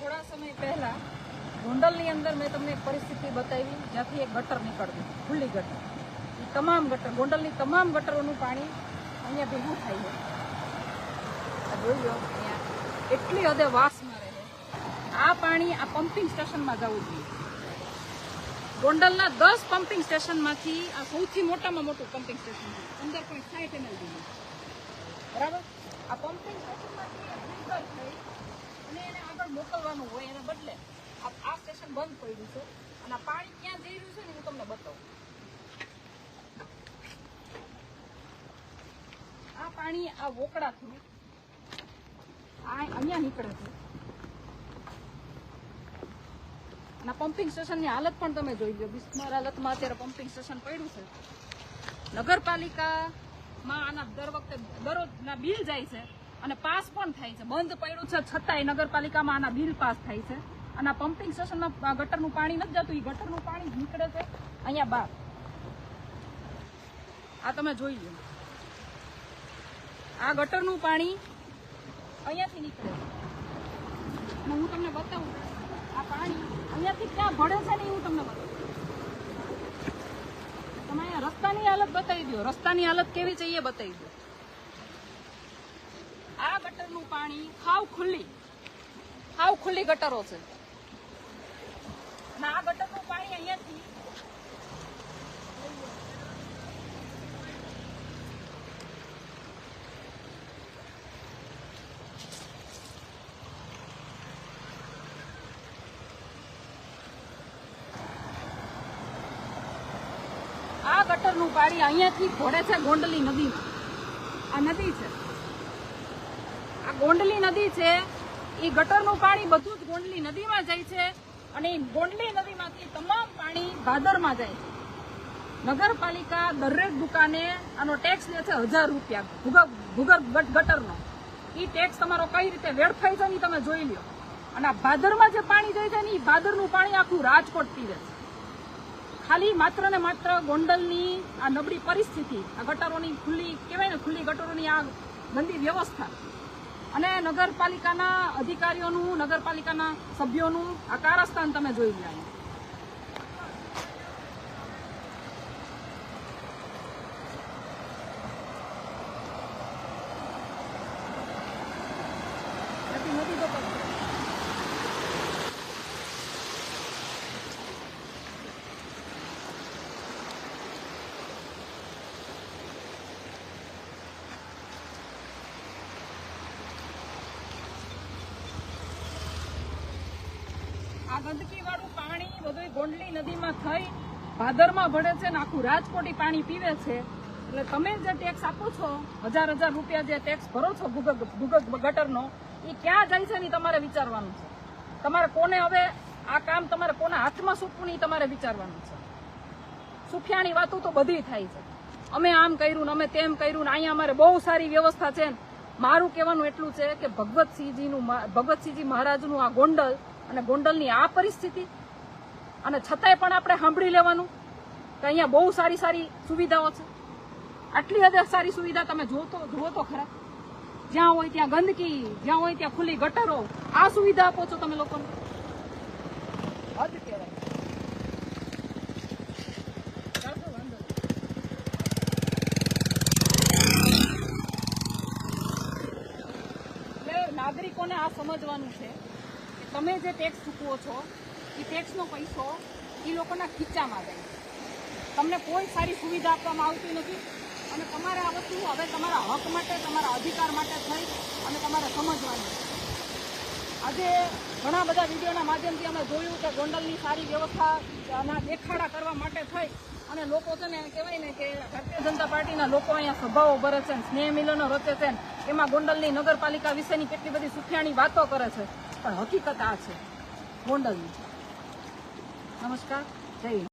થોડા સમય પહેલા ગોંડલની અંદર મેં તમને એક પરિસ્થિતિ બતાવી, જ્યાંથી એક ગટર નીકળ્યું, ખુલ્લી ગટર. એ તમામ ગટર, ગોંડલની તમામ ગટરોનું પાણી અહીંયા ભેગું થાય છે. જોઈ લો અહીંયા, એટલી હદે વાસ મારે છે. આ પાણી આ પમ્પિંગ સ્ટેશનમાં જવું જોઈએ. ગોંડલના દસ પમ્પિંગ સ્ટેશનમાંથી આ સૌથી મોટામાં મોટું પમ્પિંગ સ્ટેશન છે. પંદર પોઈન્ટ સાઠ એમએલ બરાબર? આ પમ્પિંગ સ્ટેશનમાંથી અને એને આગળ મોકલવાનું હોય એને બદલે આ સ્ટેશન બંધ પડ્યું છે. અને આ પાણી ક્યાં જઈ રહ્યું છે ને હું તમને બતાવું. આ પાણી આ વોકડા થ્રુ આ અહીંયા નીકળે છે. અને પમ્પિંગ સ્ટેશનની હાલત પણ તમે જોઈ લો. બિસ્માર હાલતમાં અત્યારે પમ્પિંગ સ્ટેશન પડ્યું છે. નગરપાલિકામાં આના દર વખતે દરરોજના બિલ જાય છે. અને પાસ પણ થાય છે. બંધ પડ્યું છે છતાંય નગરપાલિકામાં આના બિલ પાસ થાય છે. અને આ પમ્પિંગ સ્ટેશનમાં ગટરનું પાણી નથી જતું. એ ગટરનું પાણી નીકળે છે અહીંયા બહાર. આ તમે જોઈ લો. આ ગટરનું પાણી અહીંયાથી નીકળે છે. હું તમને બતાવું, આ પાણી અહીંયાથી ક્યાં ભળે છે ને હું તમને બતાવું. તમે અહીંયા રસ્તાની હાલત બતાવી દો. રસ્તાની હાલત કેવી છે એ બતાવી દો. ગટરનું પાણી હાવ ખુલ્લી હાવ ખુલ્લી ગટરો છે. આ ગટરનું પાણી અહીંયાથી આ ગટરનું પાણી અહીંયાથી ઘોડે છે ગોંડલી નદીમાં. આ નદી છે. આ ગોંડલી નદી છે. એ ગટરનું પાણી બધું જ ગોંડલી નદીમાં જાય છે અને એ ગોંડલી નદીમાંથી તમામ પાણી ભાદરમાં જાય છે. નગરપાલિકા દરેક દુકાને આનો ટેક્સ લે છે હજાર રૂપિયા ભૂગર્ભ ભૂગર્ભ ગટરનો. એ ટેક્સ તમારો કઈ રીતે વેડફાઈ છે ને તમે જોઈ લ્યો. અને આ ભાદરમાં જે પાણી જાય છે ને એ ભાદરનું પાણી આખું રાજકોટ પીવે છે. ખાલી માત્ર ને માત્ર ગોંડલની આ નબળી પરિસ્થિતિ, આ ગટરોની ખુલ્લી, કહેવાય ને ખુલ્લી ગટરોની આ ગંદી વ્યવસ્થા. અને નગરપાલિકાના અધિકારીઓનું નગરપાલિકાના સભ્યોનું આ કારસ્થાન તમે જોઈ લો અહીંયા. નથી નથી બતાવતું. આ ગંદકી વાળું પાણી બધું ગોંડલી નદીમાં થઈ ભાદરમાં ભળે છે ને આખું રાજકોટી પાણી પીવે છે. એટલે તમે જે ટેક્સ આપો છો, હજાર હજાર રૂપિયા જે ટેક્સ ભરો છો ભૂગર્ભ ભૂગર્ભ ગટરનો એ ક્યાં જાય છે ને તમારે વિચારવાનું છે. તમારે કોને હવે આ કામ તમારે કોના હાથમાં સોંપવું એ તમારે વિચારવાનું છે. સુફિયાની વાતો તો બધી થાય છે. અમે આમ કર્યું ને અમે તેમ કર્યું ને અહીંયા અમારે બહુ સારી વ્યવસ્થા છે મારું કહેવાનું એટલું છે કે ભગવતસિંહજીનું ભગવતસિંહજી મહારાજનું આ ગોંડલ અને ગોંડલની આ પરિસ્થિતિ. અને છતાંય પણ આપણે સાંભળી લેવાનું કે અહીંયા બહુ સારી સારી સુવિધાઓ છે. આટલી હદે સારી સુવિધા તમે જોતો જુઓ તો ખરા. જ્યાં હોય ત્યાં ગંદકી જ્યાં હોય ત્યાં ખુલ્લી ગટરો આ સુવિધા આપો છો તમે લોકોને. હદ કહેવાય. નાગરિકોને આ સમજવાનું છે તમે જે ટેક્સ ચૂકવો છો, એ ટેક્સનો પૈસો એ લોકોના ખીચામાં જાય. તમને કોઈ સારી સુવિધા આપવામાં આવતી નથી અને તમારે આ વસ્તુ હવે તમારા હક માટે, તમારા અધિકાર માટે થઈ અને તમારે સમજવાની. આજે ઘણા બધા વિડીયોના માધ્યમથી અમે જોયું કે ગોંડલની સારી વ્યવસ્થાના દેખાડા કરવા માટે થઈ અને લોકો છે ને કહેવાય ને કે ભારતીય જનતા પાર્ટીના લોકો અહીંયા સભાઓ ભરે છે સ્નેહ મિલનો રચે છે એમાં ગોંડલની નગરપાલિકા વિશેની કેટલી બધી સુખિયાણી વાતો કરે છે. પણ હકીકત આ છે. ગોંડલની. નમસ્કાર. જય